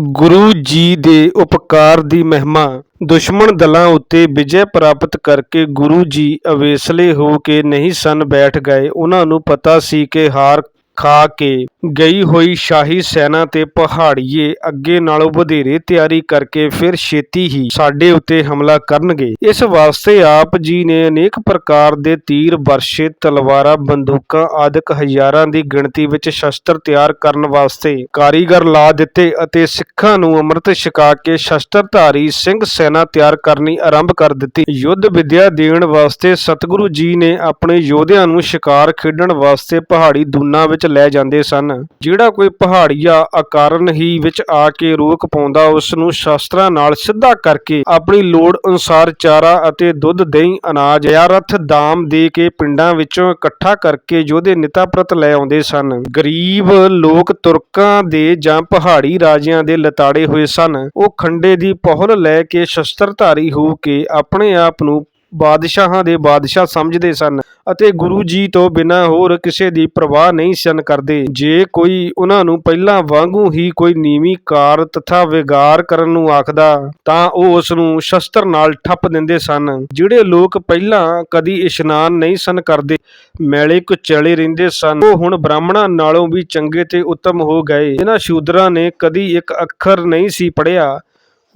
ਗੁਰੂ ਜੀ ਦੇ ਉਪਕਾਰ ਦੀ ਮਹਿਮਾ, ਦੁਸ਼ਮਣ ਦਲਾਂ ਉੱਤੇ ਵਿਜੈ ਪ੍ਰਾਪਤ ਕਰਕੇ ਗੁਰੂ ਜੀ ਅਵੇਸਲੇ ਹੋ ਕੇ ਨਹੀਂ ਸਨ ਬੈਠ ਗਏ। ਉਹਨਾਂ ਨੂੰ ਪਤਾ ਸੀ ਕਿ ਹਾਰ ਖਾ ਕੇ ਗਈ ਹੋਈ ਸ਼ਾਹੀ ਸੈਨਾ ਤੇ ਪਹਾੜੀਏ ਅੱਗੇ ਨਾਲੋਂ ਵਧੇਰੇ ਤਿਆਰੀ ਕਰਕੇ ਫਿਰ ਛੇਤੀ ਹੀ ਸਾਡੇ ਉੱਤੇ ਹਮਲਾ ਕਰਨਗੇ। ਇਸ ਵਾਸਤੇ ਆਪ ਜੀ ਨੇ ਅਨੇਕ ਪ੍ਰਕਾਰ ਦੇ ਤੀਰ ਵਰਸ਼ੇ ਤਲਵਾਰਾਂ, ਬੰਦੂਕਾਂ ਆਦਿਕ ਹਜ਼ਾਰਾਂ ਦੀ ਗਿਣਤੀ ਵਿੱਚ ਸ਼ਸਤਰ ਤਿਆਰ ਕਰਨ ਵਾਸਤੇ ਕਾਰੀਗਰ ਲਾ ਦਿੱਤੇ ਅਤੇ ਸਿੱਖਾਂ ਨੂੰ ਅੰਮ੍ਰਿਤ ਛਕਾ ਕੇ ਸ਼ਸਤਰਧਾਰੀ ਸਿੰਘ ਸੈਨਾ ਤਿਆਰ ਕਰਨੀ ਆਰੰਭ ਕਰ ਦਿੱਤੀ। ਯੁੱਧ ਵਿਦਿਆ ਦੇਣ ਵਾਸਤੇ ਸਤਿਗੁਰੂ ਜੀ ਨੇ ਆਪਣੇ ਯੋਧਿਆਂ ਨੂੰ ਸ਼ਿਕਾਰ ਖੇਡਣ ਵਾਸਤੇ ਪਹਾੜੀ ਦੂਨਾਂ ਵਿੱਚ ਲੈ ਜਾਂਦੇ ਸਨ। ਜਿਹੜਾ ਕੋਈ ਪਹਾੜੀਆ ਅਕਾਰਨ ਹੀ ਵਿੱਚ ਆ ਕੇ ਰੋਕ ਪਾਉਂਦਾ, ਉਸ ਨੂੰ ਸ਼ਸਤਰਾਂ ਨਾਲ ਸਿੱਧਾ ਕਰਕੇ ਆਪਣੀ ਲੋੜ ਅਨੁਸਾਰ ਚਾਰਾ ਅਤੇ ਦੁੱਧ, ਦਹੀਂ, ਅਨਾਜ ਯਾਰਥ ਦਾਮ ਦੇ ਕੇ ਪਿੰਡਾਂ ਵਿੱਚੋਂ ਇਕੱਠਾ ਕਰਕੇ ਯੋਧੇ ਨਿਤਾ ਪ੍ਰਤ ਲੈ ਆਉਂਦੇ ਸਨ। ਗਰੀਬ ਲੋਕ ਤੁਰਕਾਂ ਦੇ ਜਾਂ ਪਹਾੜੀ ਰਾਜਿਆਂ ਦੇ ਲਤਾੜੇ ਹੋਏ ਸਨ। ਉਹ ਖੰਡੇ ਦੀ ਪਹੁਲ ਲੈ ਕੇ ਸ਼ਸਤਰਧਾਰੀ ਹੋ ਕੇ ਆਪਣੇ ਆਪ ਨੂੰ ਬਾਦਸ਼ਾਹਾਂ ਦੇ ਬਾਦਸ਼ਾਹ ਸਮਝਦੇ ਸਨ ਅਤੇ ਗੁਰੂ ਜੀ ਤੋਂ ਬਿਨਾਂ ਹੋਰ ਕਿਸੇ ਦੀ ਪਰਵਾਹ ਨਹੀਂ ਸਨ ਕਰਦੇ। ਜੇ ਕੋਈ ਉਹਨਾਂ ਨੂੰ ਪਹਿਲਾਂ ਵਾਂਗੂ ਹੀ ਕੋਈ ਨੀਵੀਂ ਕਾਰ ਤਥਾ ਵਿਗਾਰ ਕਰਨ ਨੂੰ ਆਖਦਾ, ਤਾਂ ਉਹ ਉਸ ਨੂੰ ਸ਼ਸਤਰ ਨਾਲ ਠੱਪ ਦਿੰਦੇ ਸਨ, ਜਿਹੜੇ ਲੋਕ ਪਹਿਲਾਂ ਕਦੀ ਇਸ਼ਨਾਨ ਨਹੀਂ ਸਨ ਕਰਦੇ। ਮੈਲੇ ਕੁਚਲੇ ਰਹਿੰਦੇ ਸਨ। ਉਹ ਹੁਣ ਬ੍ਰਾਹਮਣਾਂ ਨਾਲੋਂ ਵੀ ਚੰਗੇ ਤੇ ਉੱਤਮ ਹੋ ਗਏ। ਇਹਨਾਂ ਸ਼ੂਦਰਾਂ ਨੇ ਕਦੀ ਇੱਕ ਅੱਖਰ ਨਹੀਂ ਸੀ ਪੜ੍ਹਿਆ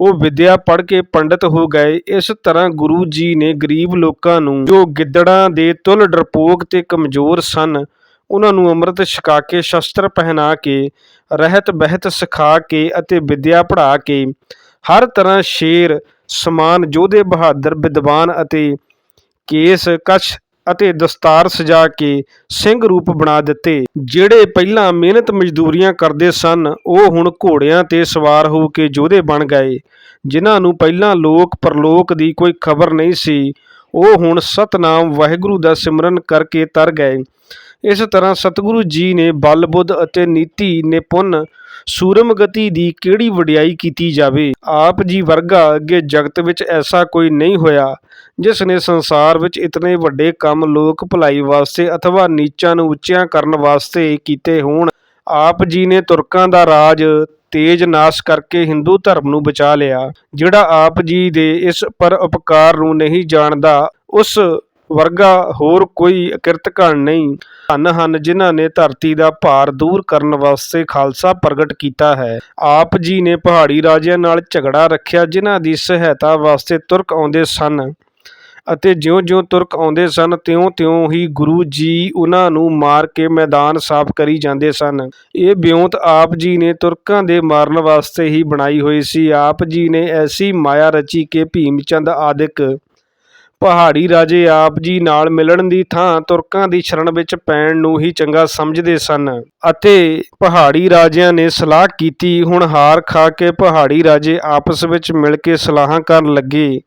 ਉਹ ਵਿੱਦਿਆ ਪੜ੍ਹ ਕੇ ਪੰਡਤ ਹੋ ਗਏ। ਇਸ ਤਰ੍ਹਾਂ ਗੁਰੂ ਜੀ ਨੇ ਗਰੀਬ ਲੋਕਾਂ ਨੂੰ ਜੋ ਗਿੱਦੜਾਂ ਦੇ ਤੁਲ ਡਰਪੋਕ ਤੇ ਕਮਜ਼ੋਰ ਸਨ, ਉਹਨਾਂ ਨੂੰ ਅੰਮ੍ਰਿਤ ਛਕਾ ਕੇ, ਸ਼ਸਤਰ ਪਹਿਨਾ ਕੇ, ਰਹਿਤ ਬਹਿਤ ਸਿਖਾ ਕੇ ਅਤੇ ਵਿੱਦਿਆ ਪੜ੍ਹਾ ਕੇ ਹਰ ਤਰ੍ਹਾਂ ਸ਼ੇਰ, ਸਮਾਨ, ਯੋਧੇ ਬਹਾਦਰ, ਵਿਦਵਾਨ ਅਤੇ ਕੇਸ, ਕਛ ਅਤੇ ਦਸਤਾਰ ਸਜਾ ਕੇ ਸਿੰਘ ਰੂਪ ਬਣਾ ਦਿੱਤੇ। ਜਿਹੜੇ ਪਹਿਲਾਂ ਮਿਹਨਤ ਮਜ਼ਦੂਰੀਆਂ ਕਰਦੇ ਸਨ, ਉਹ ਹੁਣ ਘੋੜਿਆਂ ਤੇ ਸਵਾਰ ਹੋ ਕੇ ਯੋਧੇ ਬਣ ਗਏ। ਜਿਨ੍ਹਾਂ ਨੂੰ ਪਹਿਲਾਂ ਲੋਕ ਪਰਲੋਕ ਦੀ ਕੋਈ ਖਬਰ ਨਹੀਂ ਸੀ, ਉਹ ਹੁਣ ਸਤਨਾਮ ਵਾਹਿਗੁਰੂ ਦਾ ਸਿਮਰਨ ਕਰਕੇ ਤਰ ਗਏ। ਇਸ ਤਰ੍ਹਾਂ ਸਤਿਗੁਰੂ ਜੀ ਨੇ ਬਲ ਬੁੱਧ ਅਤੇ ਨੀਤੀ ਨਿਪੁੰਨ ਸੂਰਮਗਤੀ ਦੀ ਕਿਹੜੀ ਵਡਿਆਈ ਕੀਤੀ ਜਾਵੇ? ਆਪ ਜੀ ਵਰਗਾ ਅੱਗੇ ਜਗਤ ਵਿੱਚ ਐਸਾ ਕੋਈ ਨਹੀਂ ਹੋਇਆ, ਜਿਸ ਨੇ ਸੰਸਾਰ ਵਿੱਚ ਇਤਨੇ ਵੱਡੇ ਕੰਮ ਲੋਕ ਭਲਾਈ ਵਾਸਤੇ ਅਥਵਾ ਨੀਚਾਂ ਨੂੰ ਉੱਚਿਆਂ ਕਰਨ ਵਾਸਤੇ ਕੀਤੇ ਹੋਣ। ਆਪ ਜੀ ਨੇ ਤੁਰਕਾਂ ਦਾ ਰਾਜ ਤੇਜ ਨਾਸ਼ ਕਰਕੇ ਹਿੰਦੂ ਧਰਮ ਨੂੰ ਬਚਾ ਲਿਆ, ਜਿਹੜਾ ਆਪ ਜੀ ਦੇ ਇਸ ਪਰ ਉਪਕਾਰ ਨੂੰ ਨਹੀਂ ਜਾਣਦਾ, ਉਸ ਵਰਗਾ ਹੋਰ ਕੋਈ ਕਿਰਤਕਣ ਨਹੀਂ। ਧੰਨ ਹਨ ਜਿਨ੍ਹਾਂ ਨੇ ਧਰਤੀ ਦਾ ਭਾਰ ਦੂਰ ਕਰਨ ਵਾਸਤੇ ਖਾਲਸਾ ਪ੍ਰਗਟ ਕੀਤਾ ਹੈ। ਆਪ ਜੀ ਨੇ ਪਹਾੜੀ ਰਾਜਿਆਂ ਨਾਲ ਝਗੜਾ ਰੱਖਿਆ ਜਿਨ੍ਹਾਂ ਦੀ ਸਹਾਇਤਾ ਵਾਸਤੇ ਤੁਰਕ ਆਉਂਦੇ ਸਨ ਅਤੇ ਜਿਉਂ-ਜਿਉਂ ਤੁਰਕ ਆਉਂਦੇ ਸਨ, ਤਿਉਂ-ਤਿਉਂ ਹੀ ਗੁਰੂ ਜੀ ਉਹਨਾਂ ਨੂੰ ਮਾਰ ਕੇ ਮੈਦਾਨ ਸਾਫ਼ ਕਰੀ ਜਾਂਦੇ ਸਨ। ਇਹ ਬਿਉਂਤ ਆਪ ਜੀ ਨੇ ਤੁਰਕਾਂ ਦੇ ਮਾਰਨ ਵਾਸਤੇ ਹੀ ਬਣਾਈ ਹੋਈ ਸੀ। ਆਪ ਜੀ ਨੇ ਐਸੀ ਮਾਇਆ ਰਚੀ ਕਿ ਭੀਮ ਚੰਦ ਆਦਿਕ ਪਹਾੜੀ ਰਾਜੇ ਆਪ ਜੀ ਨਾਲ ਮਿਲਣ ਦੀ ਥਾਂ ਤੁਰਕਾਂ ਦੀ ਸ਼ਰਣ ਵਿੱਚ ਪੈਣ ਨੂੰ ਹੀ ਚੰਗਾ ਸਮਝਦੇ ਸਨ। ਅਤੇ ਪਹਾੜੀ ਰਾਜਿਆਂ ਨੇ ਸਲਾਹ ਕੀਤੀ, ਹੁਣ ਹਾਰ ਖਾ ਕੇ ਪਹਾੜੀ ਰਾਜੇ ਆਪਸ ਵਿੱਚ ਮਿਲ ਕੇ ਸਲਾਹਾਂ ਕਰਨ ਲੱਗੇ।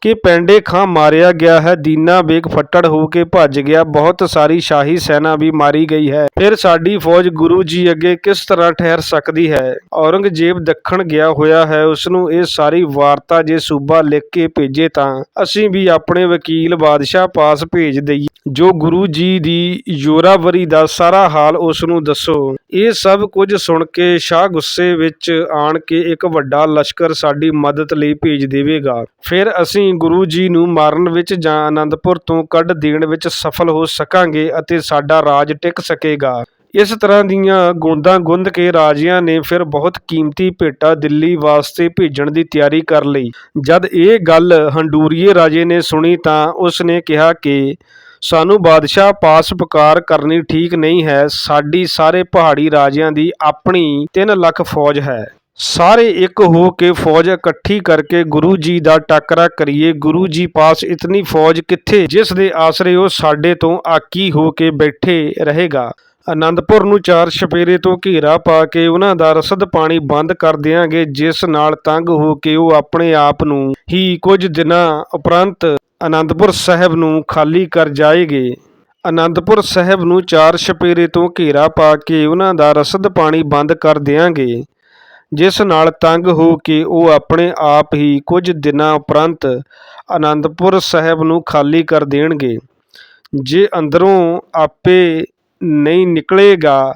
ਕਿ ਪੈਂਡੇ ਖਾਂ ਮਾਰਿਆ ਗਿਆ ਹੈ, ਦੀਨਾ ਬੇਗ ਫੱਟੜ ਹੋ ਕੇ ਭੱਜ ਗਿਆ, ਬਹੁਤ ਸਾਰੀ ਸ਼ਾਹੀ ਸੈਨਾ ਵੀ ਮਾਰੀ ਗਈ ਹੈ। ਫਿਰ ਸਾਡੀ ਫੌਜ ਗੁਰੂ ਜੀ ਅੱਗੇ ਕਿਸ ਤਰ੍ਹਾਂ ਠਹਿਰ ਸਕਦੀ ਹੈ? ਔਰੰਗਜ਼ੇਬ ਦੱਖਣ ਗਿਆ ਹੋਇਆ ਹੈ ਉਸ ਨੂੰ ਇਹ ਸਾਰੀ ਵਾਰਤਾ ਜੇ ਸੂਬਾ ਲਿਖ ਕੇ ਭੇਜੇ ਤਾਂ ਅਸੀਂ ਵੀ ਆਪਣੇ ਵਕੀਲ ਬਾਦਸ਼ਾਹ ਪਾਸ ਭੇਜ ਦਈਏ। ਜੋ ਗੁਰੂ ਜੀ ਦੀ ਜ਼ੋਰਾਵਰੀ ਦਾ ਸਾਰਾ ਹਾਲ ਉਸ ਨੂੰ ਦੱਸੋ। ਇਹ ਸਭ ਕੁਝ ਸੁਣ ਕੇ ਸ਼ਾਹ ਗੁੱਸੇ ਵਿੱਚ ਆਣ ਕੇ ਇੱਕ ਵੱਡਾ ਲਸ਼ਕਰ ਸਾਡੀ ਮਦਦ ਲਈ ਭੇਜ ਦੇਵੇਗਾ। ਫਿਰ ਅਸੀਂ ਗੁਰੂ ਜੀ ਨੂੰ ਮਾਰਨ ਵਿੱਚ ਜਾਂ ਆਨੰਦਪੁਰ ਤੋਂ ਕੱਢ ਦੇਣ ਵਿੱਚ ਸਫਲ ਹੋ ਸਕਾਂਗੇ ਅਤੇ ਸਾਡਾ ਰਾਜ ਟਿਕ ਸਕੇਗਾ। ਇਸ ਤਰ੍ਹਾਂ ਦੀਆਂ ਗੋਂਦਾਂ ਗੁੰਦ ਕੇ ਰਾਜਿਆਂ ਨੇ ਫਿਰ ਬਹੁਤ ਕੀਮਤੀ ਭੇਟਾ ਦਿੱਲੀ ਵਾਸਤੇ ਭੇਜਣ ਦੀ ਤਿਆਰੀ ਕਰ ਲਈ। ਜਦ ਇਹ ਗੱਲ ਹੰਡੂਰੀਏ ਰਾਜੇ ਨੇ ਸੁਣੀ ਤਾਂ ਉਸ ਨੇ ਕਿਹਾ ਕਿ ਸਾਨੂੰ ਬਾਦਸ਼ਾਹ ਪਾਸ ਪੁਕਾਰ ਕਰਨੀ ਠੀਕ ਨਹੀਂ ਹੈ। ਸਾਡੀ ਸਾਰੇ ਪਹਾੜੀ ਰਾਜਿਆਂ ਦੀ ਆਪਣੀ 3 ਲੱਖ ਫੌਜ ਹੈ। ਸਾਰੇ ਇੱਕ ਹੋ ਕੇ ਫੌਜ ਇਕੱਠੀ ਕਰਕੇ ਗੁਰੂ ਜੀ ਦਾ ਟਾਕਰਾ ਕਰੀਏ। ਗੁਰੂ ਜੀ ਪਾਸ ਇਤਨੀ ਫੌਜ ਕਿੱਥੇ? ਜਿਸ ਦੇ ਆਸਰੇ ਉਹ ਸਾਡੇ ਤੋਂ ਆਕੀ ਹੋ ਕੇ ਬੈਠੇ ਰਹੇਗਾ। ਅਨੰਦਪੁਰ ਨੂੰ ਚਾਰ ਛਪੇਰੇ ਤੋਂ ਘੇਰਾ ਪਾ ਕੇ ਉਹਨਾਂ ਦਾ ਰਸਦ ਪਾਣੀ ਬੰਦ ਕਰ ਦਿਆਂਗੇ, ਜਿਸ ਨਾਲ ਤੰਗ ਹੋ ਕੇ ਉਹ ਆਪਣੇ ਆਪ ਨੂੰ ਹੀ ਕੁਝ ਦਿਨਾਂ ਉਪਰੰਤ ਅਨੰਦਪੁਰ ਸਾਹਿਬ ਨੂੰ ਖਾਲੀ ਕਰ ਜਾਏਗੇ। ਅਨੰਦਪੁਰ ਸਾਹਿਬ ਨੂੰ ਚਾਰ ਛਪੇਰੇ ਤੋਂ ਘੇਰਾ ਪਾ ਕੇ ਉਹਨਾਂ ਦਾ ਰਸਦ ਪਾਣੀ ਬੰਦ ਕਰ ਦਿਆਂਗੇ, ਜਿਸ ਨਾਲ ਤੰਗ ਹੋ ਕੇ ਉਹ ਆਪਣੇ ਆਪ ਹੀ ਕੁਝ ਦਿਨਾਂ ਉਪਰੰਤ ਅਨੰਦਪੁਰ ਸਾਹਿਬ ਨੂੰ ਖਾਲੀ ਕਰ ਦੇਣਗੇ। ਜੇ ਅੰਦਰੋਂ ਆਪੇ ਨਹੀਂ ਨਿਕਲੇਗਾ,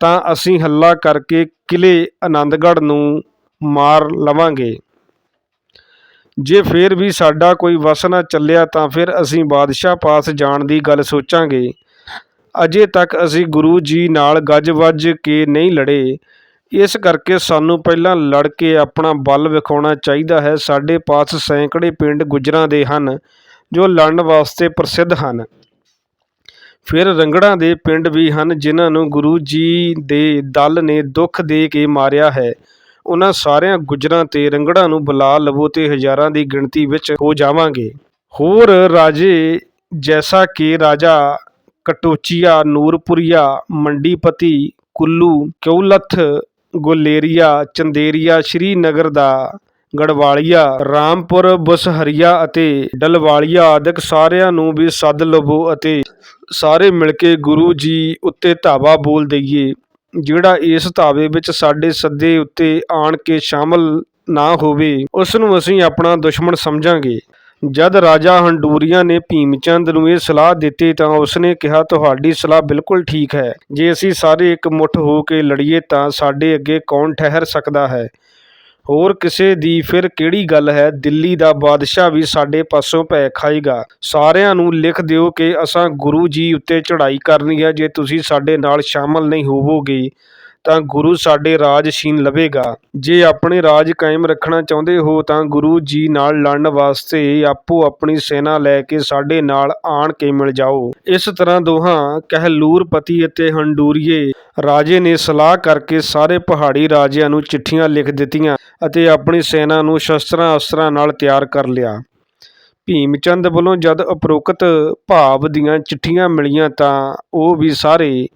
ਤਾਂ ਅਸੀਂ ਹੱਲਾ ਕਰਕੇ ਕਿਲੇ ਆਨੰਦਗੜ੍ਹ ਨੂੰ ਮਾਰ ਲਵਾਂਗੇ। ਜੇ ਫਿਰ ਵੀ ਸਾਡਾ ਕੋਈ ਵਸ ਨਾ ਚੱਲਿਆ, ਤਾਂ ਫਿਰ ਅਸੀਂ ਬਾਦਸ਼ਾਹ ਪਾਸ ਜਾਣ ਦੀ ਗੱਲ ਸੋਚਾਂਗੇ। ਅਜੇ ਤੱਕ ਅਸੀਂ ਗੁਰੂ ਜੀ ਨਾਲ ਗੱਜ-ਵੱਜ ਕੇ ਨਹੀਂ ਲੜੇ। ਇਸ ਕਰਕੇ ਸਾਨੂੰ ਪਹਿਲਾਂ ਲੜ ਕੇ ਆਪਣਾ ਬਲ ਵਿਖਾਉਣਾ ਚਾਹੀਦਾ ਹੈ। ਸਾਡੇ ਪਾਸ ਸੈਂਕੜੇ ਪਿੰਡ ਗੁੱਜਰਾਂ ਦੇ ਹਨ, ਜੋ ਲੜਨ ਵਾਸਤੇ ਪ੍ਰਸਿੱਧ ਹਨ। ਫਿਰ ਰੰਗੜਾਂ ਦੇ ਪਿੰਡ ਵੀ ਹਨ, ਜਿਨ੍ਹਾਂ ਨੂੰ ਗੁਰੂ ਜੀ ਦੇ ਦਲ ਨੇ ਦੁੱਖ ਦੇ ਕੇ ਮਾਰਿਆ ਹੈ। ਉਹਨਾਂ ਸਾਰਿਆਂ ਗੁੱਜਰਾਂ ਤੇ ਰੰਗੜਾਂ ਨੂੰ ਬੁਲਾ ਲਵੋ ਤੇ ਹਜ਼ਾਰਾਂ ਦੀ ਗਿਣਤੀ ਵਿੱਚ ਹੋ ਜਾਵਾਂਗੇ। ਹੋਰ ਰਾਜੇ, ਜੈਸਾ ਕਿ ਰਾਜਾ ਕਟੋਚੀਆ, ਨੂਰਪੁਰੀਆ, ਮੰਡੀਪਤੀ, ਕੁੱਲੂ ਕਿਉਲਥ ਗੁਲੇਰੀਆ, ਚੰਦੇਰੀਆ, ਸ਼੍ਰੀਨਗਰ ਦਾ ਗੜਵਾਲੀਆ, ਰਾਮਪੁਰ, ਬਸਹਰੀਆ ਅਤੇ ਡਲਵਾਲੀਆ ਆਦਿਕ ਸਾਰਿਆਂ ਨੂੰ ਵੀ ਸੱਦ ਲਵੋ ਅਤੇ ਸਾਰੇ ਮਿਲ ਕੇ ਗੁਰੂ ਜੀ ਉੱਤੇ ਧਾਵਾ ਬੋਲ ਦਈਏ, ਜਿਹੜਾ ਇਸ ਧਾਵੇ ਵਿੱਚ ਸਾਡੇ ਸੱਦੇ ਉੱਤੇ ਆਣ ਕੇ ਸ਼ਾਮਲ ਨਾ ਹੋਵੇ, ਉਸ ਨੂੰ ਅਸੀਂ ਆਪਣਾ ਦੁਸ਼ਮਣ ਸਮਝਾਂਗੇ। ਜਦ ਰਾਜਾ ਹੰਡੂਰੀਆ ਨੇ ਭੀਮਚੰਦ ਨੂੰ ਇਹ ਸਲਾਹ ਦਿੱਤੀ ਤਾਂ ਉਸਨੇ ਕਿਹਾ, ਤੁਹਾਡੀ ਸਲਾਹ ਬਿਲਕੁਲ ਠੀਕ ਹੈ। ਜੇ ਅਸੀਂ ਸਾਰੇ ਇੱਕ ਮੁੱਠ ਹੋ ਕੇ ਲੜੀਏ ਤਾਂ ਸਾਡੇ ਅੱਗੇ ਕੌਣ ਠਹਿਰ ਸਕਦਾ ਹੈ? ਹੋਰ ਕਿਸੇ ਦੀ ਫਿਰ ਕਿਹੜੀ ਗੱਲ ਹੈ? ਦਿੱਲੀ ਦਾ ਬਾਦਸ਼ਾਹ ਵੀ ਸਾਡੇ ਪਾਸੋਂ ਭੈ ਖਾਏਗਾ। ਸਾਰਿਆਂ ਨੂੰ ਲਿਖ ਦਿਓ ਕਿ ਅਸਾਂ ਗੁਰੂ ਜੀ ਉੱਤੇ ਚੜ੍ਹਾਈ ਕਰਨੀ ਹੈ। ਜੇ ਤੁਸੀਂ ਸਾਡੇ ਨਾਲ ਸ਼ਾਮਲ ਨਹੀਂ ਹੋਵੋਗੇ ਤਾਂ ਗੁਰੂ ਸਾਡੇ ਰਾਜ ਛੀਨ ਲਵੇਗਾ। ਜੇ ਆਪਣੇ ਰਾਜ ਕਾਇਮ ਰੱਖਣਾ ਚਾਹੁੰਦੇ ਹੋ ਤਾਂ ਗੁਰੂ ਜੀ ਨਾਲ ਲੜਨ ਵਾਸਤੇ ਆਪੋ ਆਪਣੀ ਸੈਨਾ ਲੈ ਕੇ ਸਾਡੇ ਨਾਲ ਆਣ ਕੇ ਮਿਲ ਜਾਓ। ਇਸ ਤਰ੍ਹਾਂ ਦੋਹਾਂ ਕਹਿਲੂਰਪਤੀ ਅਤੇ ਹੰਡੂਰੀਏ ਰਾਜੇ ਨੇ ਸਲਾਹ ਕਰਕੇ ਸਾਰੇ ਪਹਾੜੀ ਰਾਜਿਆਂ ਨੂੰ ਚਿੱਠੀਆਂ ਲਿਖ ਦਿੱਤੀਆਂ ਅਤੇ ਆਪਣੀ ਸੈਨਾ ਨੂੰ ਸ਼ਸਤਰਾਂ ਅਸਤਰਾਂ ਨਾਲ ਤਿਆਰ ਕਰ ਲਿਆ। ਭੀਮਚੰਦ ਵੱਲੋਂ ਜਦ ਉਪਰੋਕਤ ਭਾਵ ਦੀਆਂ ਚਿੱਠੀਆਂ ਮਿਲੀਆਂ ਤਾਂ ਉਹ ਵੀ ਸਾਰੇ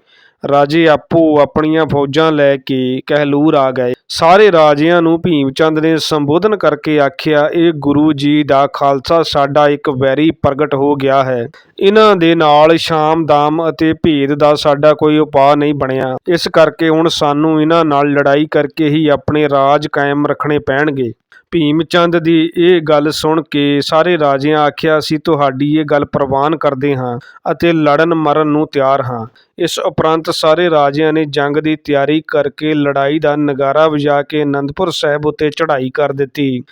ਰਾਜੇ ਆਪੋ ਆਪਣੀਆਂ ਫੌਜਾਂ ਲੈ ਕੇ ਕਹਿਲੂਰ ਆ ਗਏ। ਸਾਰੇ ਰਾਜਿਆਂ ਨੂੰ ਭੀਮਚੰਦ ਨੇ ਸੰਬੋਧਨ ਕਰਕੇ ਆਖਿਆ, ਇਹ ਗੁਰੂ ਜੀ ਦਾ ਖਾਲਸਾ ਸਾਡਾ ਇੱਕ ਵੈਰੀ ਪ੍ਰਗਟ ਹੋ ਗਿਆ ਹੈ। ਇਹਨਾਂ ਦੇ ਨਾਲ ਸ਼ਾਮ, ਦਾਮ ਅਤੇ ਭੇਦ ਦਾ ਸਾਡਾ ਕੋਈ ਉਪਾਅ ਨਹੀਂ ਬਣਿਆ। ਇਸ ਕਰਕੇ ਹੁਣ ਸਾਨੂੰ ਇਹਨਾਂ ਨਾਲ ਲੜਾਈ ਕਰਕੇ ਹੀ ਆਪਣੇ ਰਾਜ ਕਾਇਮ ਰੱਖਣੇ ਪੈਣਗੇ। ਭੀਮਚੰਦ ਦੀ ਇਹ ਗੱਲ ਸੁਣ ਕੇ ਸਾਰੇ ਰਾਜਿਆਂ ਆਖਿਆ, ਅਸੀਂ ਤੁਹਾਡੀ ਇਹ ਗੱਲ ਪ੍ਰਵਾਨ ਕਰਦੇ ਹਾਂ ਅਤੇ ਲੜਨ ਮਰਨ ਨੂੰ ਤਿਆਰ ਹਾਂ। ਇਸ ਉਪਰੰਤ ਸਾਰੇ ਰਾਜਿਆਂ ਨੇ ਜੰਗ ਦੀ ਤਿਆਰੀ ਕਰਕੇ ਲੜਾਈ ਦਾ ਨਗਾਰਾ ਵਜਾ ਕੇ ਅਨੰਦਪੁਰ ਸਾਹਿਬ ਉੱਤੇ ਚੜ੍ਹਾਈ ਕਰ ਦਿੱਤੀ।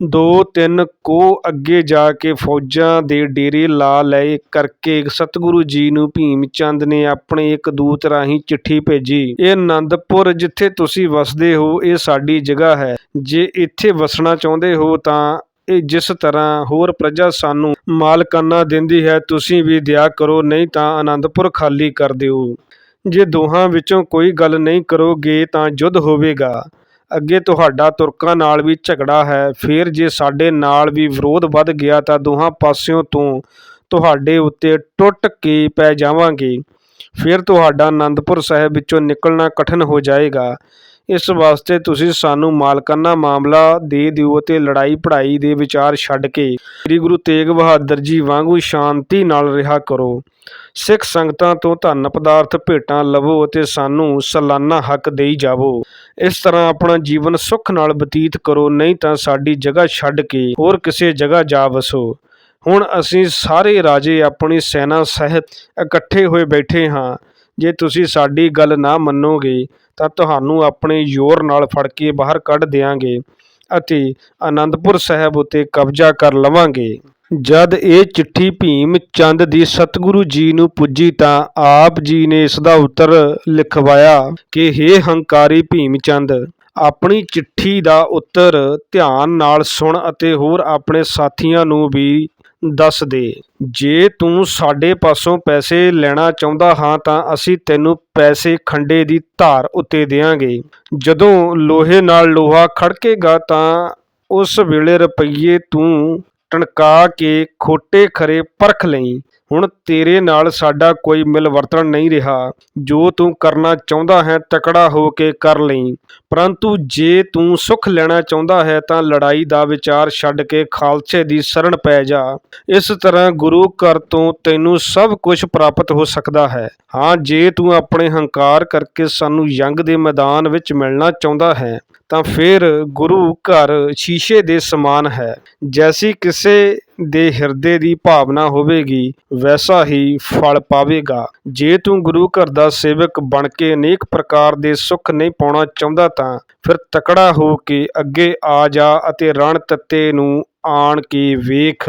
ਦੋ ਤਿੰਨ ਕੋ ਅੱਗੇ ਜਾ ਕੇ ਫੌਜਾਂ ਦੇ ਡੇਰੇ ਲਾ ਲਏ ਕਰਕੇ ਸਤਿਗੁਰੂ ਜੀ ਨੂੰ ਭੀਮ ਚੰਦ ਨੇ ਆਪਣੇ ਇੱਕ ਦੂਤ ਰਾਹੀਂ ਚਿੱਠੀ ਭੇਜੀ। ਇਹ ਅਨੰਦਪੁਰ ਜਿੱਥੇ ਤੁਸੀਂ ਵਸਦੇ ਹੋ, ਇਹ ਸਾਡੀ ਜਗ੍ਹਾ ਹੈ। ਜੇ ਇੱਥੇ ਵਸਣਾ ਚਾਹੁੰਦੇ ਹੋ ਤਾਂ ਇਹ ਜਿਸ ਤਰ੍ਹਾਂ ਹੋਰ ਪ੍ਰਜਾ ਸਾਨੂੰ ਮਾਲਕਾਨਾ ਦਿੰਦੀ ਹੈ, ਤੁਸੀਂ ਵੀ ਦਿਆ ਕਰੋ, ਨਹੀਂ ਤਾਂ ਅਨੰਦਪੁਰ ਖਾਲੀ ਕਰ ਦਿਓ। ਜੇ ਦੋਹਾਂ ਵਿੱਚੋਂ ਕੋਈ ਗੱਲ ਨਹੀਂ ਕਰੋਗੇ ਤਾਂ ਯੁੱਧ ਹੋਵੇਗਾ। ਅੱਗੇ ਤੁਹਾਡਾ ਤੁਰਕਾਂ ਨਾਲ ਵੀ ਝਗੜਾ ਹੈ, ਫਿਰ ਜੇ ਸਾਡੇ ਨਾਲ ਵੀ ਵਿਰੋਧ ਵੱਧ ਗਿਆ ਤਾਂ ਦੋਹਾਂ ਪਾਸਿਓਂ ਤੋਂ ਤੁਹਾਡੇ ਉੱਤੇ ਟੁੱਟ ਕੇ ਪੈ ਜਾਵਾਂਗੇ। ਫਿਰ ਤੁਹਾਡਾ ਆਨੰਦਪੁਰ ਸਾਹਿਬ ਵਿੱਚੋਂ ਨਿਕਲਣਾ ਕਠਿਨ ਹੋ ਜਾਏਗਾ। ਇਸ ਵਾਸਤੇ ਤੁਸੀਂ ਸਾਨੂੰ ਮਾਲਕਾਨਾ ਮਾਮਲਾ ਦੇ ਦਿਓ ਅਤੇ ਲੜਾਈ ਪੜਾਈ ਦੇ ਵਿਚਾਰ ਛੱਡ ਕੇ ਸ੍ਰੀ ਗੁਰੂ ਤੇਗ ਬਹਾਦਰ ਜੀ ਵਾਂਗੂ ਸ਼ਾਂਤੀ ਨਾਲ ਰਿਹਾ ਕਰੋ। ਸਿੱਖ ਸੰਗਤਾਂ ਤੋਂ ਧਨ ਪਦਾਰਥ ਭੇਟਾਂ ਲਵੋ ਅਤੇ ਸਾਨੂੰ ਸਾਲਾਨਾ ਹੱਕ ਦੇਈ ਜਾਵੋ। ਇਸ ਤਰ੍ਹਾਂ ਆਪਣਾ ਜੀਵਨ ਸੁੱਖ ਨਾਲ ਬਤੀਤ ਕਰੋ, ਨਹੀਂ ਤਾਂ ਸਾਡੀ ਜਗ੍ਹਾ ਛੱਡ ਕੇ ਹੋਰ ਕਿਸੇ ਜਗ੍ਹਾ ਜਾ ਵਸੋ। ਹੁਣ ਅਸੀਂ ਸਾਰੇ ਰਾਜੇ ਆਪਣੀ ਸੈਨਾ ਸਹਿਤ ਇਕੱਠੇ ਹੋਏ ਬੈਠੇ ਹਾਂ। ਜੇ ਤੁਸੀਂ ਸਾਡੀ ਗੱਲ ਨਾ ਮੰਨੋਗੇ ਤਾਂ ਤੁਹਾਨੂੰ ਆਪਣੇ ਜ਼ੋਰ ਨਾਲ ਫੜ ਕੇ ਬਾਹਰ ਕੱਢ ਦਿਆਂਗੇ ਅਤੇ ਆਨੰਦਪੁਰ ਸਾਹਿਬ ਉਤੇ ਕਬਜ਼ਾ ਕਰ ਲਵਾਂਗੇ। ਜਦ ਇਹ ਚਿੱਠੀ ਭੀਮ ਚੰਦ ਦੀ ਸਤਿਗੁਰੂ ਜੀ ਨੂੰ ਪੁੱਜੀ ਤਾਂ ਆਪ ਜੀ ਨੇ ਇਸ ਦਾ ਉੱਤਰ ਲਿਖਵਾਇਆ ਕਿ, ਹੇ ਹੰਕਾਰੀ ਭੀਮ ਚੰਦ, ਆਪਣੀ ਚਿੱਠੀ ਦਾ ਉੱਤਰ ਧਿਆਨ ਨਾਲ ਸੁਣ ਅਤੇ ਹੋਰ ਆਪਣੇ ਸਾਥੀਆਂ ਨੂੰ ਵੀ ਦੱਸ ਦੇ। ਜੇ ਤੂੰ ਸਾਡੇ ਪਾਸੋਂ ਪੈਸੇ ਲੈਣਾ ਚਾਹੁੰਦਾ ਹਾਂ ਤਾਂ ਅਸੀਂ ਤੈਨੂੰ ਪੈਸੇ ਖੰਡੇ ਦੀ ਧਾਰ ਉੱਤੇ ਦੇਵਾਂਗੇ ਜਦੋਂ ਲੋਹੇ ਨਾਲ ਲੋਹਾ ਖੜਕੇਗਾ ਤਾਂ ਉਸ ਵੇਲੇ ਰੁਪਈਏ ਤੂੰ ਟਣਕਾ ਕੇ ਖੋਟੇ ਖਰੇ ਪਰਖ ਲਈ। ਹੁਣ ਤੇਰੇ ਨਾਲ ਸਾਡਾ ਕੋਈ ਮਿਲਵਰਤਣ ਨਹੀਂ ਰਿਹਾ। ਜੋ ਤੂੰ ਕਰਨਾ ਚਾਹੁੰਦਾ ਹੈ, ਤਕੜਾ ਹੋ ਕੇ ਕਰ ਲਈ। ਪਰੰਤੂ ਜੇ ਤੂੰ ਸੁਖ ਲੈਣਾ ਚਾਹੁੰਦਾ ਹੈ, ਤਾਂ ਲੜਾਈ ਦਾ ਵਿਚਾਰ ਛੱਡ ਕੇ ਖਾਲਸੇ ਦੀ ਸ਼ਰਣ ਪੈ ਜਾ। ਇਸ ਤਰ੍ਹਾਂ ਗੁਰੂ ਘਰ ਤੋਂ ਤੈਨੂੰ ਸਭ ਕੁਝ ਪ੍ਰਾਪਤ ਹੋ ਸਕਦਾ ਹੈ। ਹਾਂ, ਜੇ ਤੂੰ ਆਪਣੇ ਹੰਕਾਰ ਕਰਕੇ ਸਾਨੂੰ ਜੰਗ ਦੇ ਮੈਦਾਨ ਵਿੱਚ ਮਿਲਣਾ ਚਾਹੁੰਦਾ ਹੈ ਤਾਂ ਫਿਰ ਗੁਰੂ ਘਰ ਸ਼ੀਸ਼ੇ ਦੇ ਸਮਾਨ ਹੈ। ਜੈਸੀ ਕਿਸੇ ਦੇ ਹਿਰਦੇ ਦੀ ਭਾਵਨਾ ਹੋਵੇਗੀ, ਵੈਸਾ ਹੀ ਫਲ ਪਾਵੇਗਾ। ਜੇ ਤੂੰ ਗੁਰੂ ਘਰ ਦਾ ਸੇਵਕ ਬਣ ਕੇ ਅਨੇਕ ਪ੍ਰਕਾਰ ਦੇ ਸੁੱਖ ਨਹੀਂ ਪਾਉਣਾ ਚਾਹੁੰਦਾ ਤਾਂ ਫਿਰ ਤਕੜਾ ਹੋ ਕੇ ਅੱਗੇ ਆ ਜਾ ਅਤੇ ਰਣ ਤੱਤੇ ਨੂੰ ਆਣ ਕੇ ਵੇਖ।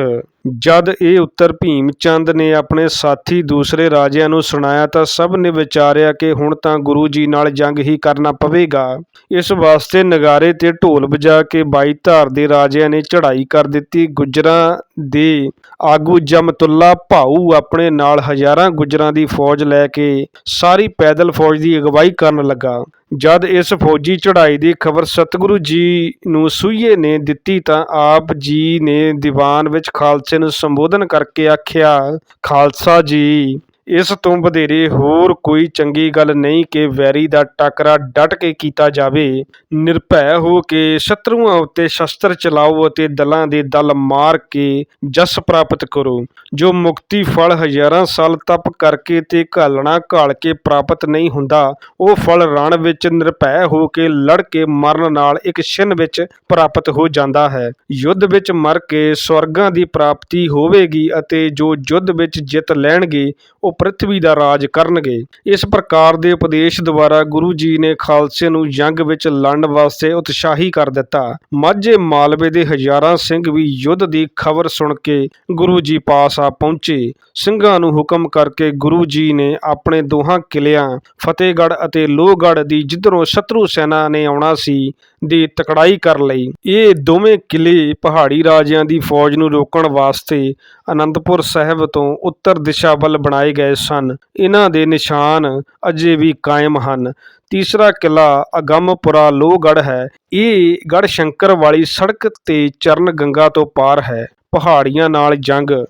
ਜਦ ਇਹ ਉੱਤਰ ਭੀਮ ਚੰਦ ਨੇ ਆਪਣੇ ਸਾਥੀ ਦੂਸਰੇ ਰਾਜਿਆਂ ਨੂੰ ਸੁਣਾਇਆ ਤਾਂ ਸਭ ਨੇ ਵਿਚਾਰਿਆ ਕਿ ਹੁਣ ਤਾਂ ਗੁਰੂ ਜੀ ਨਾਲ ਜੰਗ ਹੀ ਕਰਨਾ ਪਵੇਗਾ। ਇਸ ਵਾਸਤੇ ਨਗਾਰੇ ਤੇ ਢੋਲ ਵਜਾ ਕੇ ਬਾਈ ਧਾਰ ਦੇ ਰਾਜਿਆਂ ਨੇ ਚੜ੍ਹਾਈ ਕਰ ਦਿੱਤੀ ਗੁੱਜਰਾਂ ਦੇ। ਆਗੂ ਜਮਤੁੱਲਾ ਭਾਊ ਆਪਣੇ ਨਾਲ ਹਜ਼ਾਰਾਂ ਗੁੱਜਰਾਂ ਦੀ ਫੌਜ ਲੈ ਕੇ ਸਾਰੀ ਪੈਦਲ ਫੌਜ ਦੀ ਅਗਵਾਈ ਕਰਨ ਲੱਗਾ। ਜਦ ਇਸ ਫੌਜੀ ਚੜ੍ਹਾਈ ਦੀ ਖਬਰ ਸਤਿਗੁਰੂ ਜੀ ਨੂੰ ਸੂਈਏ ਨੇ ਦਿੱਤੀ ਤਾਂ ਆਪ ਜੀ ਨੇ ਦੀਵਾਨ ਵਿੱਚ ਖਾਲਸੇ ਨੂੰ ਸੰਬੋਧਨ ਕਰਕੇ ਆਖਿਆ, ਖਾਲਸਾ ਜੀ। ਇਸ ਤੋਂ ਵਧੇਰੇ ਹੋਰ ਕੋਈ ਚੰਗੀ ਗੱਲ ਨਹੀਂ ਕਿ ਵੈਰੀ ਦਾ ਟਾਕਰਾ ਡਟ ਕੇ ਕੀਤਾ ਜਾਵੇ। ਨਿਰਭੈ ਹੋ ਕੇ ਸ਼ਤਰੂਆਂ ਉੱਤੇ ਸ਼ਸਤਰ ਚਲਾਓ ਅਤੇ ਦਲਾਂ ਦੇ ਦਲ ਮਾਰ ਕੇ ਜਸ ਪ੍ਰਾਪਤ ਕਰੋ, ਜੋ ਮੁਕਤੀ ਫਲ ਹਜ਼ਾਰਾਂ ਸਾਲ ਤਪ ਕਰਕੇ ਤੇ ਘਾਲਣਾ ਘਾਲ ਕੇ ਪ੍ਰਾਪਤ ਨਹੀਂ ਹੁੰਦਾ, ਉਹ ਫਲ ਰਣ ਵਿੱਚ ਨਿਰਭੈ ਹੋ ਕੇ ਲੜ ਕੇ ਮਰਨ ਨਾਲ ਇੱਕ ਛਿਨ ਵਿੱਚ ਪ੍ਰਾਪਤ ਹੋ ਜਾਂਦਾ ਹੈ। ਯੁੱਧ ਵਿੱਚ ਮਰ ਕੇ ਸਵਰਗਾਂ ਦੀ ਪ੍ਰਾਪਤੀ ਹੋਵੇਗੀ ਅਤੇ ਜੋ ਯੁੱਧ ਵਿੱਚ ਜਿੱਤ ਲੈਣਗੇ, ਉਹ ਪ੍ਰਿਥਵੀ ਦਾ ਰਾਜ ਕਰਨਗੇ। ਇਸ ਪ੍ਰਕਾਰ ਦੇ ਉਪਦੇਸ਼ ਦੁਆਰਾ ਗੁਰੂ ਜੀ ਨੇ ਖਾਲਸੇ ਨੂੰ ਜੰਗ ਵਿੱਚ ਲੜਨ ਵਾਸਤੇ ਉਤਸ਼ਾਹੀ ਕਰ ਦਿੱਤਾ। ਮਾਝੇ ਮਾਲਵੇ ਦੇ ਹਜ਼ਾਰਾਂ ਸਿੰਘ ਵੀ ਯੁੱਧ ਦੀ ਖਬਰ ਸੁਣ ਕੇ ਗੁਰੂ ਜੀ ਪਾਸ ਆ ਪਹੁੰਚੇ। ਸਿੰਘਾਂ ਨੂੰ ਹੁਕਮ ਕਰਕੇ ਗੁਰੂ ਜੀ ਨੇ ਆਪਣੇ ਦੋਹਾਂ ਕਿਲਿਆਂ, ਫਤਿਹਗੜ੍ਹ ਅਤੇ ਲੋਹਗੜ੍ਹ ਦੀ ਜਿੱਧਰੋਂ ਸ਼ਤਰੂ ਸੈਨਾ ਨੇ ਆਉਣਾ ਸੀ, ਦੀ ਤਕੜਾਈ ਕਰ ਲਈ। ਇਹ ਦੋਵੇਂ ਕਿਲੇ ਪਹਾੜੀ ਰਾਜਿਆਂ ਦੀ ਫੌਜ ਨੂੰ ਰੋਕਣ ਵਾਸਤੇ ਅਨੰਦਪੁਰ ਸਾਹਿਬ ਤੋਂ ਉੱਤਰ ਦਿਸ਼ਾ ਵੱਲ ਬਣਾਏ ਗਏ ਗਏ ਸਨ। ਇਹਨਾਂ ਦੇ ਨਿਸ਼ਾਨ ਅਜੇ ਵੀ ਕਾਇਮ ਹਨ। ਤੀਸਰਾ ਕਿਲਾ ਅਗੰਮਪੁਰਾ ਲੋਹਗੜ੍ਹ ਹੈ। ਇਹ ਗੜ੍ਹ ਸ਼ੰਕਰ ਵਾਲੀ ਸੜਕ ਤੇ ਚਰਨ ਗੰਗਾ ਤੋਂ ਪਾਰ ਹੈ। ਪਹਾੜੀਆਂ ਨਾਲ ਜੰਗ